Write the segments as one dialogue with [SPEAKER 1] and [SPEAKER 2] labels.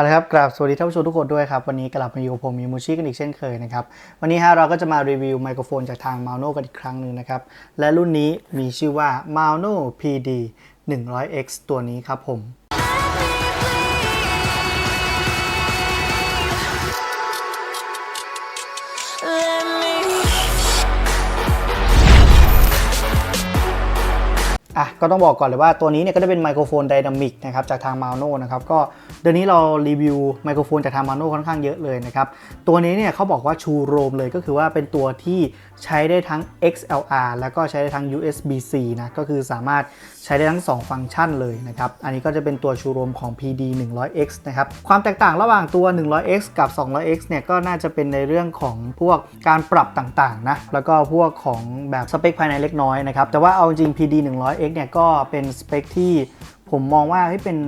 [SPEAKER 1] เอาละครับกราบสวัสดีท่านผู้ชมทุกคนด้วยครับ วันนี้กลับมาอยู่กับผมมีมูชิกันอีกเช่นเคยนะครับ วันนี้ฮะเราก็จะมารีวิวไมโครโฟนจากทาง m a o n o กันอีกครั้งหนึ่งนะครับ และรุ่นนี้มีชื่อว่า m a o n o PD 100X ตัวนี้ครับผมอะ ก็ต้องบอกก่อนเลยว่าตัวนี้เนี่ยก็จะเป็นไมโครโฟนไดนามิกนะครับจากทาง m a o n o นะครับก็เดือนนี้เรารีวิวไมโครโฟนจากทาง m a o n o ค่อนข้างเยอะเลยนะครับตัวนี้เนี่ยเขาบอกว่าชูโรมเลยก็คือว่าเป็นตัวที่ใช้ได้ทั้ง XLR แล้วก็ใช้ได้ทั้ง USB-C นะก็คือสามารถใช้ได้ทั้ง 2 ฟังก์ชันเลยนะครับอันนี้ก็จะเป็นตัวชูโรมของ PD 100X นะครับความแตกต่างระหว่างตัว 100X กับ 200X เนี่ยก็น่าจะเป็นในเรื่องของพวกการปรับต่างๆนะแล้วก็พวกของแบบสเปคภายในเล็กน้อยนะครับแต่ว่าเอาจริง PD 100X เนี่ยก็เป็นสเปคที่ผมมองว่าเฮ้ยเป็น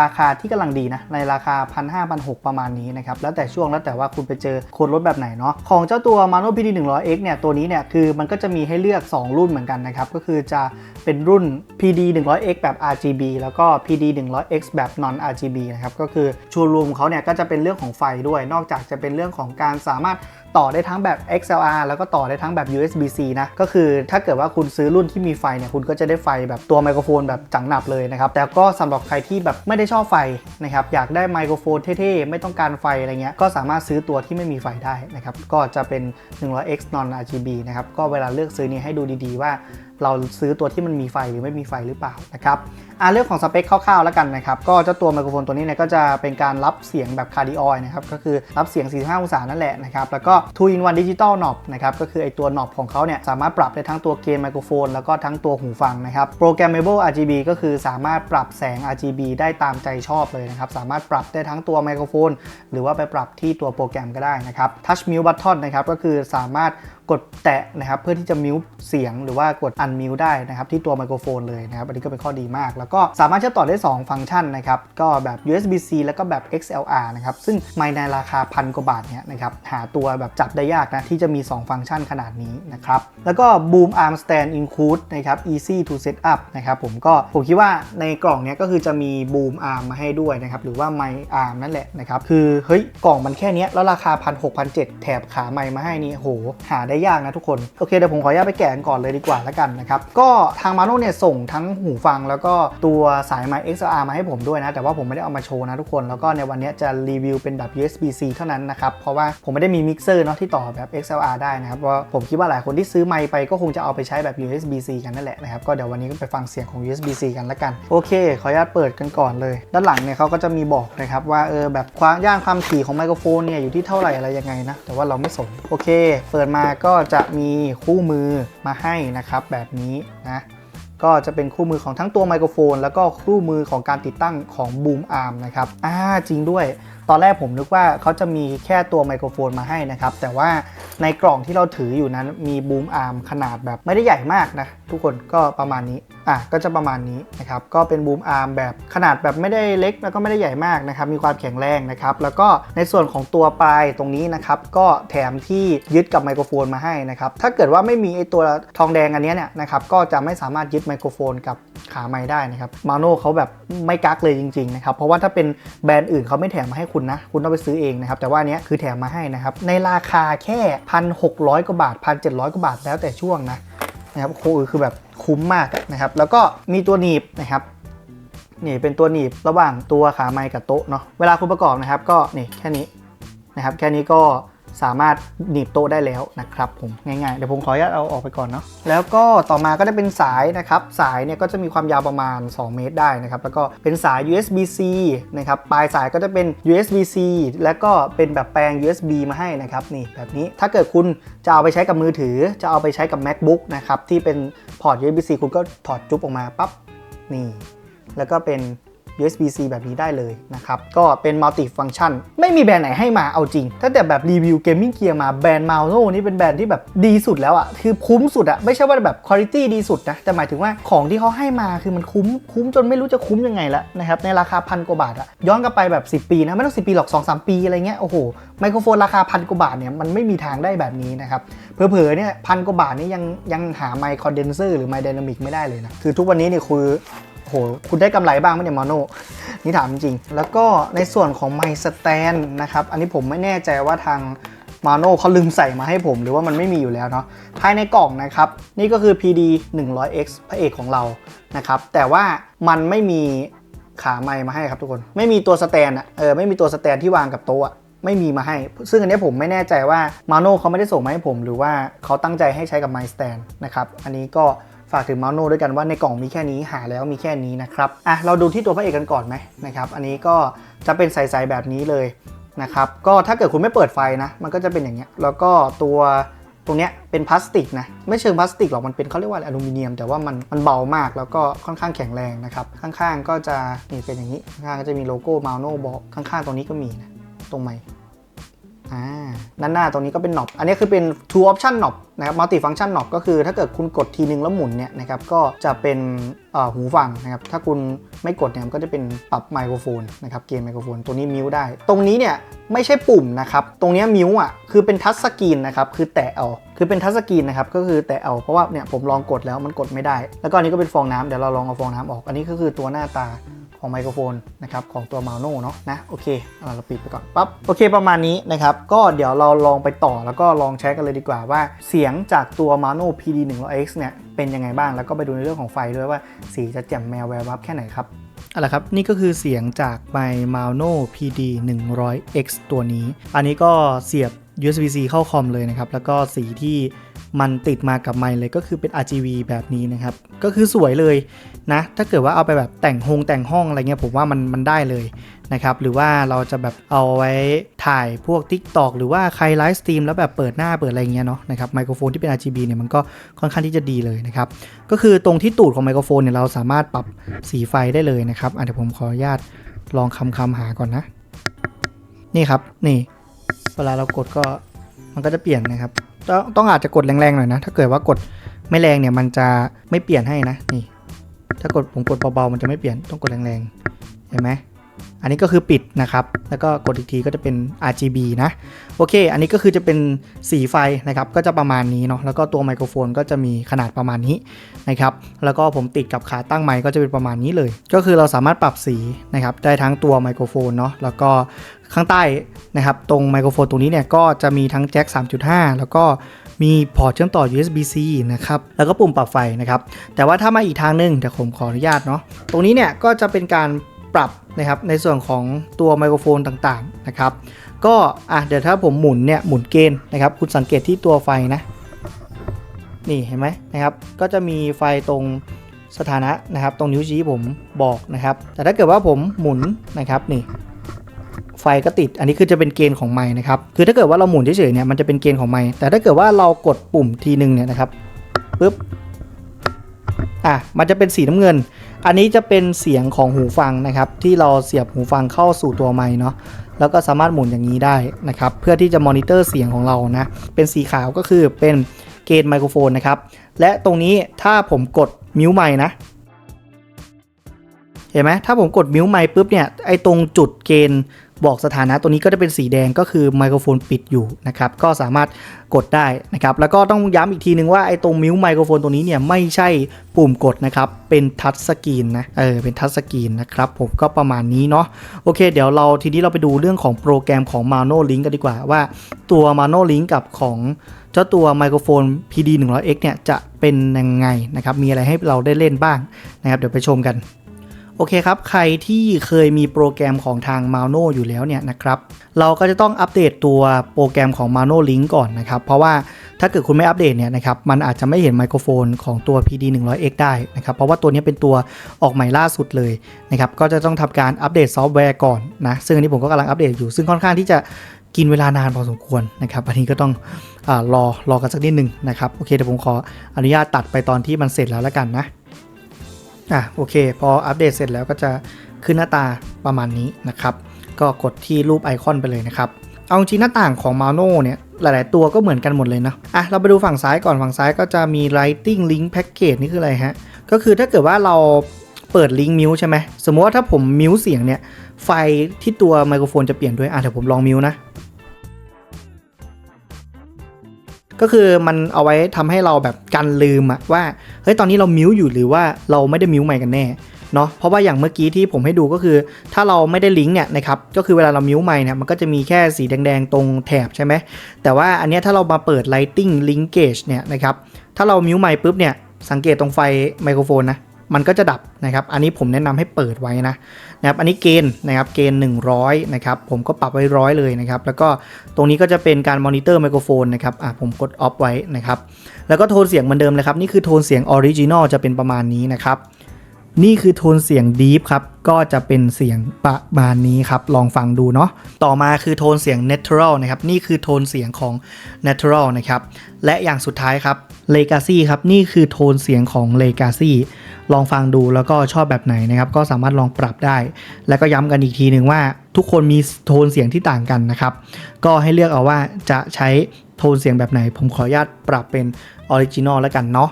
[SPEAKER 1] ราคาที่กำลังดีนะ ในราคา 1 5 0 0 1 6 ประมาณนี้นะครับ แล้วแต่ช่วงแล้วแต่ว่าคุณไปเจอโคนลดแบบไหนเนาะของเจ้าตัว m a n o PD 100X เนี่ย ตัวนี้เนี่ย คือมันก็จะมีให้เลือก 2 รุ่นเหมือนกันนะครับ ก็คือจะเป็นรุ่น PD 100X แบบ RGB แล้วก็ PD 100X แบบ non RGB นะครับ ก็คือชูรวมเขาเนี่ยก็จะเป็นเรื่องของไฟด้วย นอกจากจะเป็นเรื่องของการสามารถต่อได้ทั้งแบบ XLR แล้วก็ต่อได้ทั้งแบบ USB-C นะก็คือถ้าเกิดว่าคุณซื้อรุ่นที่มีไฟเนี่ยคุณก็จะได้ไฟแบบตัวไมโครโฟนแบบจังหนับเลยนะครับแต่ก็สำหรับใครที่แบบไม่ได้ชอบไฟนะครับอยากได้ไมโครโฟนเท่ๆ ไม่ต้องการไฟอะไรเงี้ยก็สามารถซื้อตัวที่ไม่มีไฟได้นะครับก็จะเป็น 100X non RGB นะครับก็เวลาเลือกซื้อนี่ให้ดูดีๆว่า เราซื้อตัวที่มันมีไฟหรือไม่มีไฟหรือเปล่านะครับอ่าเรื่องของสเปคคร่าวๆแล้วกันนะครับ ก็เจ้าตัวไมโครโฟนตัวนี้เนี่ยก็จะเป็นการรับเสียงแบบคาร์ดิออยนะครับ ก็คือรับเสียง 45 องศานั่นแหละนะครับ แล้วก็ 2 in 1 digital knob นะครับ ก็คือไอตัว knob ของเขาเนี่ยสามารถปรับได้ทั้งตัวเกณฑ์ไมโครโฟนแล้วก็ทั้งตัวหูฟังนะครับ programmable RGB ก็คือสามารถปรับแสง RGB ได้ตามใจชอบเลยนะครับ สามารถปรับได้ทั้งตัวไมโครโฟน หรือว่าไปปรับที่ตัวโปรแกรมก็ได้นะครับ touch mute button นะครับ ก็คือสามารถ กดแตะนะครับเพื่อที่จะมิวเสียงหรือว่ากดอันมิวได้นะครับที่ตัวไมโครโฟนเลยนะครับอันนี้ก็เป็นข้อดีมาก แล้วก็สามารถเชื่อมต่อได้ 2 ฟังก์ชันนะครับก็แบบ USB-C แล้วก็แบบ XLR นะครับซึ่งไม่ในราคาพันกว่าบาทเนี่ยนะครับหาตัวแบบจับได้ยากนะที่จะมี 2 ฟังก์ชันขนาดนี้นะครับแล้วก็ Boom Arm Stand Include นะครับ Easy to set up นะครับผมก็ผมคิดว่าในกล่องเนี้ยก็คือจะมี Boom Arm มาให้ด้วยนะครับหรือว่า My Arm นั่นแหละนะครับคือเฮ้ยกล่องมันแค่นี้แล้วราคา1 6 0 0 7แถบขาไมมาให้นี่โหหาได้ยากนะทุกคน โอเคเดี๋ยวผมขออนุญาตไปแกะกันก่อนเลยดีกว่าแล้วกันนะครับ ก็ทางมาโน่เนี่ยส่งทั้งหูฟังแล้วก็ตัวสายไมค์ XLR มาให้ผมด้วยนะ แต่ว่าผมไม่ได้เอามาโชว์นะทุกคน แล้วก็ในวันนี้จะรีวิวเป็นแบบ USB-C เท่านั้นนะครับ เพราะว่าผมไม่ได้มีมิกเซอร์เนาะที่ต่อแบบ XLR ได้นะครับเพราะผมคิดว่าหลายคนที่ซื้อไมค์ไปก็คงจะเอาไปใช้แบบ USB-C กันนั่นแหละนะครับ ก็เดี๋ยววันนี้ก็ไปฟังเสียงของ USB-C กันแล้วกัน โอเค ขออนุญาตเปิดกันก่อนเลย ด้านหลังเนี่ยเขาก็จะมีบอกนะครับว่าเออแบบความย่างความถี่ของไมโครโฟนเนี่ยอยู่ที่เท่าไหร่อะไรยังไงนะ แต่ว่าเราไม่สน โอเค เปิดมาก็็จะมีคู่มือมาให้นะครับแบบนี้นะก็จะเป็นคู่มือของทั้งตัวไมโครโฟน แล้วก็คู่มือของการติดตั้งของบูมอาร์มนะครับอ่าจริงด้วย ตอนแรกผมนึกว่าเขาจะมีแค่ตัวไมโครโฟนมาให้นะครับ แต่ว่า ในกล่องที่เราถืออยู่นั้นมีบูมอาร์มขนาดแบบไม่ได้ใหญ่มากนะทุกคนก็ประมาณนี้อะก็จะประมาณนี้นะครับก็เป็นบูมอาร์มแบบขนาดแบบไม่ได้เล็กแล้วก็ไม่ได้ใหญ่มากนะครับมีความแข็งแรงนะครับแล้วก็ในส่วนของตัวปลายตรงนี้นะครับก็แถมที่ยึดกับไมโครโฟนมาให้นะครับถ้าเกิดว่าไม่มีไอตัวทองแดงอันนี้เนี่ยนะครับก็จะไม่สามารถยึดไมโครโฟนกับขาไม้ได้นะครับมาโน่เขาแบบไม่กักเลยจริงๆนะครับเพราะว่าถ้าเป็นแบรนด์อื่นเขาไม่แถมมาให้คุณนะ คุณต้องไปซื้อเองนะครับแต่ว่าเนี้ยคือแถมมาให้นะครับในราคาแค่1,600 กว่าบาท 1,700 กว่าบาทแล้วแต่ช่วงนะนะครับโคคือแบบคุ้มมากนะครับ แล้วก็มีตัวหนีบนะครับนี่เป็นตัวหนีบระหว่างตัวขาไม้กับโต๊ะเนาะเวลาคุณประกอบนะครับ ก็นี่แค่นี้นะครับ แค่นี้ก็ สามารถหนีบโต๊ะได้แล้วนะครับผมง่ายๆเดี๋ยวผมขออนุญาตเอาออกไปก่อนเนาะแล้วก็ต่อมาก็จะเป็นสายนะครับสายเนี่ยก็จะมีความยาวประมาณ 2 เมตรได้นะครับแล้วก็เป็นสาย USB-C นะครับปลายสายก็จะเป็น USB-C แล้วก็เป็นแบบแปลง USB มาให้นะครับนี่แบบนี้ถ้าเกิดคุณจะเอาไปใช้กับมือถือ จะเอาไปใช้กับ MacBook นะครับที่เป็นพอร์ต USB-C คุณก็ถอดจุ๊บออกมาปั๊บนี่แล้วก็เป็น USB-C แบบนี้ได้เลยนะครับ ก็เป็น multi function ไม่มีแบรนด์ไหนให้มาเอาจริงตั้งแต่แบบรีวิวเกมมิ่งเกียร์มาแบรนด์ m a o n o นี่เป็นแบรนด์ที่แบบดีสุดแล้วอะคือคุ้มสุดอะไม่ใช่ว่าแบบคุณภาพดีสุดนะ แต่หมายถึงว่าของที่เขาให้มาคือมันคุ้มคุ้มจนไม่รู้จะคุ้มยังไงแล้วนะครับ ในราคาพันกว่าบาทอะย้อนกลับไปแบบ 10 ปีนะ ไม่ต้อง 10 ปีหรอก 2-3 ปีอะไรเงี้ยโอ้โหไมโครโฟนราคาพันกว่าบาทเนี่ยมันไม่มีทางได้แบบนี้นะครับเผลอๆเนี่ยพันกว่าบาทนี่ยังยังหาไมค์คอนเดนเซอร์หรือไมค์ไดนามิกไม่ได้เลยนะคือทุกวันนี้เนี่ยคือ โหคุณได้กำไรบ้างไหมเนี่ยมาโน่นี่ถามจริง แล้วก็ในส่วนของไมค์สแตนนะครับ อันนี้ผมไม่แน่ใจว่าทางมาโน่เขาลืมใส่มาให้ผมหรือว่ามันไม่มีอยู่แล้วเนาะภายในกล่องนะครับ นี่ก็คือ PD 100X พระเอกของเรานะครับ แต่ว่ามันไม่มีขาไมค์มาให้ครับทุกคน ไม่มีตัวสแตนอะเออไม่มีตัวสแตนที่วางกับโต๊ะไม่มีมาให้ ซึ่งอันนี้ผมไม่แน่ใจว่ามาโน่เขาไม่ได้ส่งมาให้ผม หรือว่าเขาตั้งใจให้ใช้กับไมค์สแตนนะครับ อันนี้ก็ ฝากถึงมาโน่ด้วยกันว่าในกล่องมีแค่นี้หาแล้วมีแค่นี้นะครับอะเราดูที่ตัวพระเอกกันก่อนไหมนะครับอันนี้ก็จะเป็นใสๆแบบนี้เลยนะครับก็ถ้าเกิดคุณไม่เปิดไฟนะ มันก็จะเป็นอย่างเงี้ยแล้วก็ตัวตรงเนี้ยเป็นพลาสติกนะไม่เชิงพลาสติกหรอกมันเป็นเขาเรียกว่าอะไรอลูมิเนียม แต่ว่ามันมันเบามากแล้วก็ค่อนข้างแข็งแรงนะครับข้างๆก็จะนี่เป็นอย่างนี้ข้างๆก็จะมีโลโก้มาโน่บอกข้างๆตรงนี้ก็มีนะตรงไม อ่าด้านหน้าตรงนี้ก็เป็นหนอบอันนี้คือเป็น two option หนอบนะครับ multi function หนอบก็คือถ้าเกิดคุณกดทีนึงแล้วหมุนเนี่ยนะครับก็จะเป็นหูฟังนะครับถ้าคุณไม่กดเนี่ยมันก็จะเป็นปรับไมโครโฟนนะครับเกณฑ์ไมโครโฟนตัวนี้มิวได้ ตรงนี้เนี่ยไม่ใช่ปุ่มนะครับตรงนี้มิวอะคือเป็นทัชสกรีนนะครับคือแตะเอาคือเป็นทัชสกรีนนะครับก็คือแตะเอาเพราะว่าเนี่ยผมลองกดแล้วมันกดไม่ได้ แล้วก็อันนี้ก็เป็นฟองน้ำเดี๋ยวเราลองเอาฟองน้ำออก อันนี้ก็คือตัวหน้าตา ของไมโครโฟนนะครับของตัวมาโน่เนาะนะโอเคเราปิดไปก่อนปั๊บโอเคประมาณนี้นะครับก็เดี๋ยวเราลองไปต่อแล้วก็ลองใช้กันเลยดีกว่าว่าเสียงจากตัว Mano PD 1 0 0 X เนี่ยเป็นยังไงบ้างแล้วก็ไปดูในเรื่องของไฟด้วยว่าสีจะแจ่มแมวแวววับแค่ไหนครับเอาละครับนี่ก็คือเสียงจากไม Mano PD 100 X ตัวนี้ อันนี้ก็เสียบ USB-C เข้าคอมเลยนะครับ แล้วก็สีที่ มันติดมากับไมค์เลยก็คือเป็น RGB แบบนี้นะครับ ก็คือสวยเลยนะ ถ้าเกิดว่าเอาไปแบบแต่งโฮงแต่งห้องอะไรเงี้ยผมว่ามันมันได้เลยนะครับ หรือว่าเราจะแบบเอาไว้ถ่ายพวก TikTok หรือว่าใครไลฟ์สตรีมแล้วแบบเปิดหน้าเปิดอะไรเงี้ยเนาะนะครับไมโครโฟนที่เป็น RGB เนี่ยมันก็ค่อนข้างที่จะดีเลยนะครับ ก็คือตรงที่ตูดของไมโครโฟนเนี่ยเราสามารถปรับสีไฟได้เลยนะครับอะเดี๋ยวผมขออนุญาตลองคำคำหาก่อนนะ นี่ครับนี่ เวลาเรากดก็มันก็จะเปลี่ยนนะครับ ต้องอาจจะกดแรงๆหน่อยนะ ถ้าเกิดว่ากดไม่แรงเนี่ยมันจะไม่เปลี่ยนให้นะนี่ ถ้ากดผมกดเบาๆมันจะไม่เปลี่ยนต้องกดแรงๆเห็นไหม อันนี้ก็คือปิดนะครับ แล้วก็กดอีกทีก็จะเป็น RGB นะ โอเค อันนี้ก็คือจะเป็นสีไฟนะครับ ก็จะประมาณนี้เนาะ แล้วก็ตัวไมโครโฟนก็จะมีขนาดประมาณนี้นะครับ แล้วก็ผมติดกับขาตั้งไมค์ก็จะเป็นประมาณนี้เลย ก็คือเราสามารถปรับสีนะครับ ได้ทั้งตัวไมโครโฟนเนาะ แล้วก็ข้างใต้นะครับตรงไมโครโฟนตรงนี้เนี่ยก็จะมีทั้งแจ็ค 3.5 แล้วก็มีพอร์ตเชื่อมต่อ USB-C นะครับ แล้วก็ปุ่มปรับไฟนะครับ แต่ว่าถ้ามาอีกทางหนึงเดี๋ยวผมขออนุญาตเนาะ ตรงนี้เนี่ยก็จะเป็นการ ปรับนะครับในส่วนของตัวไมโครโฟนต่างๆนะครับก็อะเดี๋ยวถ้าผมหมุนเนี่ยหมุนเกณฑ์นะครับคุณสังเกตที่ตัวไฟนะนี่เห็นไหมนะครับก็จะมีไฟตรงสถานะนะครับ ตรงนิ้วชี้ผมบอกนะครับ แต่ถ้าเกิดว่าผมหมุนนะครับนี่ไฟก็ติด อันนี้คือจะเป็นเกณฑ์ของไม้นะครับ คือถ้าเกิดว่าเราหมุนเฉยๆเนี่ยมันจะเป็นเกณฑ์ของไม้แต่ถ้าเกิดว่าเรากดปุ่มทีนึงเนี่ยนะครับปึ๊บอะมันจะเป็นสีน้ำเงิน อันนี้จะเป็นเสียงของหูฟังนะครับ ที่เราเสียบหูฟังเข้าสู่ตัวไม้เนาะแล้วก็สามารถหมุนอย่างนี้ได้นะครับ เพื่อที่จะมอนิเตอร์เสียงของเรานะ เป็นสีขาวก็คือเป็นเกณฑ์ไมโครโฟนนะครับ และตรงนี้ถ้าผมกดมิวไม้นะ เห็นไหมถ้าผมกดมิวไม้ปุ๊บเนี่ย ไอตรงจุดเกณฑ์ บอกสถานะตัวนี้ก็จะเป็นสีแดงก็คือไมโครโฟนปิดอยู่นะครับก็สามารถกดได้นะครับแล้วก็ต้องย้ำอีกทีนึงว่าไอ้ตรงมิวไมโครโฟนตัวนี้เนี่ยไม่ใช่ปุ่มกดนะครับเป็นทัชสกรีนนะเออเป็นทัชสกรีนนะครับผมก็ประมาณนี้เนาะโอเค เดี๋ยวเราทีนี้เราไปดูเรื่องของโปรแกรมของ Mano Link กันดีกว่าว่าตัว Mano Link กับของเจ้าตัวไมโครโฟน PD 100X เนี่ยจะเป็นยังไงนะครับมีอะไรให้เราได้เล่นบ้างนะครับเดี๋ยวไปชมกัน โอเคครับ ใครที่เคยมีโปรแกรมของทาง Mano อยู่แล้วเนี่ยนะครับ เราก็จะต้องอัปเดตตัวโปรแกรมของ Mano Link ก่อนนะครับ เพราะว่าถ้าเกิดคุณไม่อัปเดตเนี่ยนะครับ มันอาจจะไม่เห็นไมโครโฟนของตัว PD 100X ได้นะครับ เพราะว่าตัวนี้เป็นตัวออกใหม่ล่าสุดเลยนะครับ ก็จะต้องทำการอัปเดตซอฟต์แวร์ก่อนนะ ซึ่งอันนี้ผมก็กำลังอัปเดตอยู่ ซึ่งค่อนข้างที่จะกินเวลานานพอสมควรนะครับ อันนี้ก็ต้องอรอรอกันสักนิดหนึ่งนะครับ โอเคเดี๋ยวผมขออนุญาตตัดไปตอนที่มันเสร็จแล้วแล้วกันนะ อะโอเค พออัปเดตเสร็จแล้วก็จะขึ้นหน้าตาประมาณนี้นะครับ ก็กดที่รูปไอคอนไปเลยนะครับ เอาจริงหน้าต่างของ Mano เนี่ยหลาย ๆ ตัวก็เหมือนกันหมดเลยนะอะเราไปดูฝั่งซ้ายก่อนฝั่งซ้ายก็จะมี Lighting Link Package นี่คืออะไรฮะ ก็คือถ้าเกิดว่าเราเปิดลิงก์มิวใช่ไหมสมมติว่าถ้าผมมิวเสียงเนี่ยไฟที่ตัวไมโครโฟนจะเปลี่ยนด้วยอะเดี๋ยวผมลองมิวนะ ก็คือมันเอาไว้ทำให้เราแบบกันลืมอะว่าเฮ้ยตอนนี้เรามิวอยู่หรือว่าเราไม่ได้มิวใหม่กันแน่เนาะเพราะว่าอย่างเมื่อกี้ที่ผมให้ดูก็คือ ถ้าเราไม่ได้ลิงก์เนี่ยนะครับก็คือเวลาเรามิวใหม่เนี่ยมันก็จะมีแค่สีแดงๆตรงแถบใช่ไหมแต่ว่าอันนี้ถ้าเรามาเปิด Lighting Linkage เนี่ยนะครับถ้าเรามิวใหม่ปุ๊บเนี่ยสังเกตตรงไฟไมโครโฟนนะ มันก็จะดับนะครับ อันนี้ผมแนะนำให้เปิดไว้นะนะครับอันนี้เกณฑ์นะครับเกณฑ์ 100 นะครับผมก็ปรับไว้ร้อยเลยนะครับ แล้วก็ตรงนี้ก็จะเป็นการมอนิเตอร์ไมโครโฟนนะครับอะผมกดออฟไว้นะครับ แล้วก็โทนเสียงเหมือนเดิมเลยครับ นี่คือโทนเสียงออริจินอลจะเป็นประมาณนี้นะครับ นี่คือโทนเสียง Deep ครับ ก็จะเป็นเสียงประมาณนี้ครับ ลองฟังดูเนาะ ต่อมาคือโทนเสียง Natural นะครับ นี่คือโทนเสียงของ Natural นะครับ และอย่างสุดท้ายครับ Legacy ครับ นี่คือโทนเสียงของ Legacy ลองฟังดูแล้วก็ชอบแบบไหนนะครับ ก็สามารถลองปรับได้ แล้วก็ย้ำกันอีกทีหนึ่งว่าทุกคนมีโทนเสียงที่ต่างกันนะครับ ก็ให้เลือกเอาว่าจะใช้โทนเสียงแบบไหน ผมขออนุญาตปรับเป็น Original แล้วกันเนาะ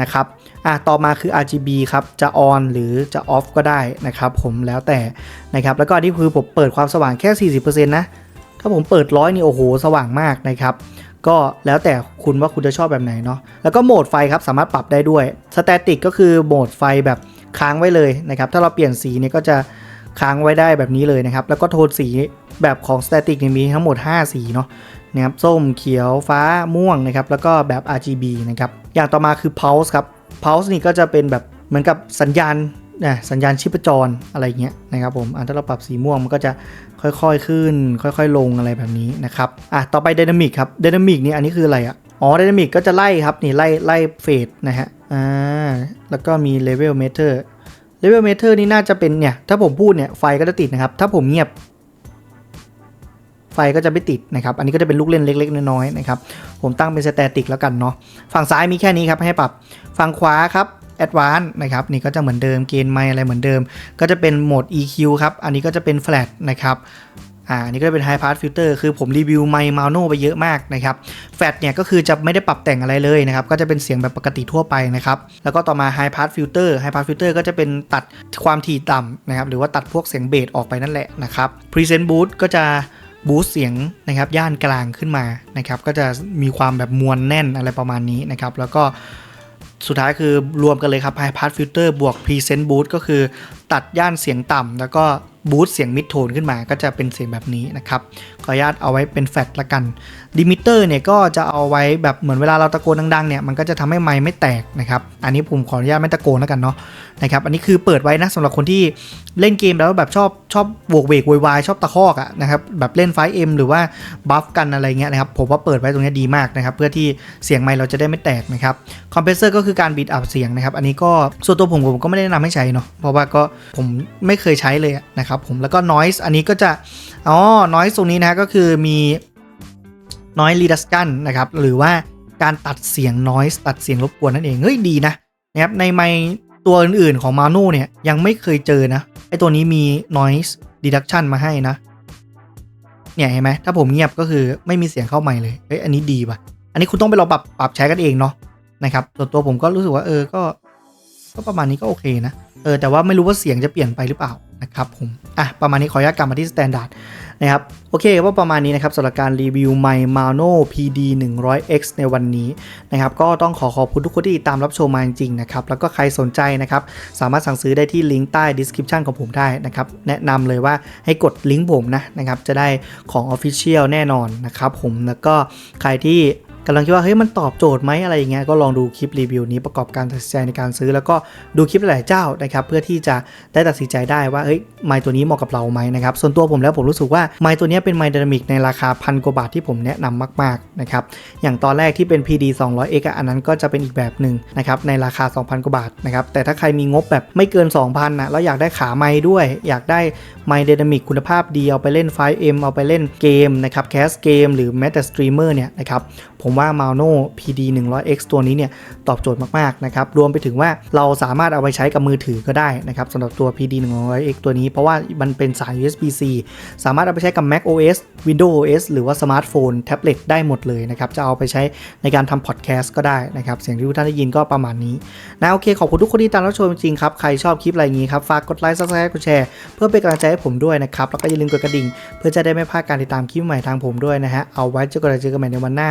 [SPEAKER 1] นะครับ อะต่อมาคือ RGB ครับจะ on หรือจะ off ก็ได้นะครับผมแล้วแต่นะครับแล้วก็อันนี้คือผมเปิดความสว่างแค่ 40%นะถ้าผมเปิดร้อยนี่โอ้โหสว่างมากนะครับก็แล้วแต่คุณว่าคุณจะชอบแบบไหนเนาะแล้วก็โหมดไฟครับสามารถปรับได้ด้วย Static ก็คือโหมดไฟแบบค้างไว้เลยนะครับถ้าเราเปลี่ยนสีเนี่ยก็จะค้างไว้ได้แบบนี้เลยนะครับแล้วก็โทนสีแบบของ Static เนี่ยมีทั้งหมด 5 สีเนาะนะครับส้มเขียวฟ้าม่วงนะครับแล้วก็แบบ RGB นะครับอย่างต่อมาคือ pulse ครับ pulse นี่ก็จะเป็นแบบเหมือนกับสัญญาณนะสัญญาณชีพจรอะไรเงี้ยนะครับผมอะถ้าเราปรับสีม่วงมันก็จะค่อยๆขึ้น ค่อยๆลงอะไรแบบนี้นะครับอะต่อไป dynamic ครับ dynamic นี่อันนี้คืออะไรอะอ๋อ dynamic ก็จะไล่ครับนี่ไล่ไล่เฟดนะฮะอ่าแล้วก็มี level meter level meter นี่น่าจะเป็นเนี่ยถ้าผมพูดเนี่ยไฟก็จะติดนะครับถ้าผมเงียบ ไฟก็จะไม่ติดนะครับอันนี้ก็จะเป็นลูกเล่นเล็ก ๆ น้อยๆนะครับผมตั้งเป็นสแตติกแล้วกันเนาะฝั่งซ้ายมีแค่นี้ครับให้ปรับฝั่งขวาครับ Advanced นะครับนี่ก็จะเหมือนเดิมเกณฑ์ไมค์อะไรเหมือนเดิม ก็จะเป็นโหมด EQ ครับอันนี้ก็จะเป็น Flat นะครับอ่านนี้ก็เป็น High Pass Filter คือผมรีวิวไมค์มาโนไปเยอะมากนะครับแฟลตเนี่ยก็คือจะไม่ได้ปรับแต่งอะไรเลยนะครับก็จะเป็นเสียงแบบปกติทั่วไปนะครับแล้วก็ต่อมา High Pass Filter High Pass Filter ก็จะเป็นตัดความถี่ต่ำนะครับหรือว่าตัดพวกเสียงเบสออกไปนั่นแหละนะครับ Present Boost ก็จะ บูสเสียงนะครับย่านกลางขึ้นมานะครับก็จะมีความแบบมวลแน่นอะไรประมาณนี้นะครับแล้วก็สุดท้ายคือรวมกันเลยครับ High Pass Filter บวก Present Boost ก็คือตัดย่านเสียงต่ำแล้วก็ บูสต์เสียงมิดโทนขึ้นมาก็จะเป็นเสียงแบบนี้นะครับ ขออนุญาตเอาไว้เป็นแฟลตละกันดิมิเตอร์เนี่ยก็จะเอาไว้แบบเหมือนเวลาเราตะโกนดังๆเนี่ยมันก็จะทำให้ไมค์ไม่แตกนะครับ อันนี้ผมขออนุญาตไม่ตะโกนแล้วกันเนาะนะครับ อันนี้คือเปิดไว้นะสำหรับคนที่เล่นเกมแล้วแบบชอบชอบโวกเวกวยวายชอบตะคอกอะนะครับแบบเล่นไฟเอ็มหรือว่าบัฟกันอะไรเงี้ยนะครับผมว่าเปิดไว้ตรงนี้ดีมากนะครับเพื่อที่เสียงไมค์เราจะได้ไม่แตกนะครับคอมเพรสเซอร์ก็คือการบีดอัพเสียงนะครับอันนี้ก็ส่วนตัวผมผมก็ไม่ได้นะนำให้ใช้เนาะเพราะว่าก็ผมไม่เคยใช้เลยอะนะครับผมแล้วก็ noise อันนี้ก็จะอ๋อ noise ตรงนี้นะก็คือมี noise reduction นะครับหรือว่าการตัดเสียง noise ตัดเสียงรบกวนนั่นเองเฮ้ยดีนะนะครับในไมตัวอื่นๆของ m a n o เนี่ยยังไม่เคยเจอนะไอตัวนี้มี noise reduction มาให้นะเนี่ยเห็นไหมถ้าผมเงียบก็คือไม่มีเสียงเข้าใหม่เลยเฮ้ยอันนี้ดีป่ะ อันนี้คุณต้องไปลองปรับปรับใช้กันเองเนาะนะครับส่วนตัวผมก็รู้สึกว่าเออก็ ก็ประมาณนี้ก็โอเคนะ เออแต่ว่าไม่รู้ว่าเสียงจะเปลี่ยนไปหรือเปล่านะครับผมอะประมาณนี้ขออนุญาตกลับมาที่ Standard นะครับโอเคว่าประมาณนี้นะครับสำหรับการรีวิว My Mano PD 100X ในวันนี้นะครับก็ต้องขอขอบคุณทุกคนที่ติดตามรับชมมาจริงๆนะครับแล้วก็ใครสนใจนะครับสามารถสั่งซื้อได้ที่ลิงก์ใต้ description ของผมได้นะครับแนะนำเลยว่าให้กดลิงก์ผมนะนะครับจะได้ของ Official แน่นอนนะครับผมแล้วก็ใครที่ กำลังคิดว่าเฮ้ยมันตอบโจทย์ไหมอะไรอย่างเงี้ยก็ลองดูคลิปรีวิวนี้ประกอบการตัดสินใจในการซื้อ แล้วก็ดูคลิปหลายเจ้านะครับเพื่อที่จะได้ตัดสินใจได้ว่าเฮ้ยไมค์ตัวนี้เหมาะกับเราไหมนะครับส่วนตัวผมแล้วผมรู้สึกว่าไมค์ตัวนี้เป็นไมค์ดินามิกในราคาพันกว่าบาทที่ผมแนะนำมากๆนะครับอย่างตอนแรกที่เป็น PD 200X อันนั้นก็จะเป็นอีกแบบหนึ่งนะครับในราคา 2,000กว่าบาทนะครับแต่ถ้าใครมีงบแบบไม่เกิน 2,000นะแล้วอยากได้ขาไมค์ด้วย อยากได้ไมค์ดินามิกคุณภาพดีเอาไปเล่น 5M เอาไปเล่นเกมนะครับแคสเกมหรือแม้แต่สตรีมเมอร์เนี่ยนะครับผมว่า Mano PD 100X ตัวนี้เนี่ยตอบโจทย์มากๆนะครับรวมไปถึงว่าเราสามารถเอาไปใช้กับมือถือก็ได้นะครับสำหรับตัว PD 100X ตัวนี้เพราะว่ามันเป็นสาย USB-C สามารถเอาไปใช้กับ Mac OS Windows OS หรือว่าสมาร์ทโฟนแท็บเล็ตได้หมดเลยนะครับจะเอาไปใช้ในการทำพอดแคสต์ก็ได้นะครับเสียงที่ทุกท่านได้ยินก็ประมาณนี้นะโอเคขอบคุณทุกคนที่ตามรับชมจริงครับใครชอบคลิปอะไรงนี้ครับฝากกดไลค์ซับสไครต์กดแชร์เพื่อเป็นกำลังใจให้ผมด้วยนะครับแล้วก็อย่าลืมกดกระดิ่ง เพื่อจะได้ไม่พลาดการติดตามคลิปใหม่ทางผมด้วยนะฮะเอาไว้จอกันเจอกันใหม่ในวันหน้า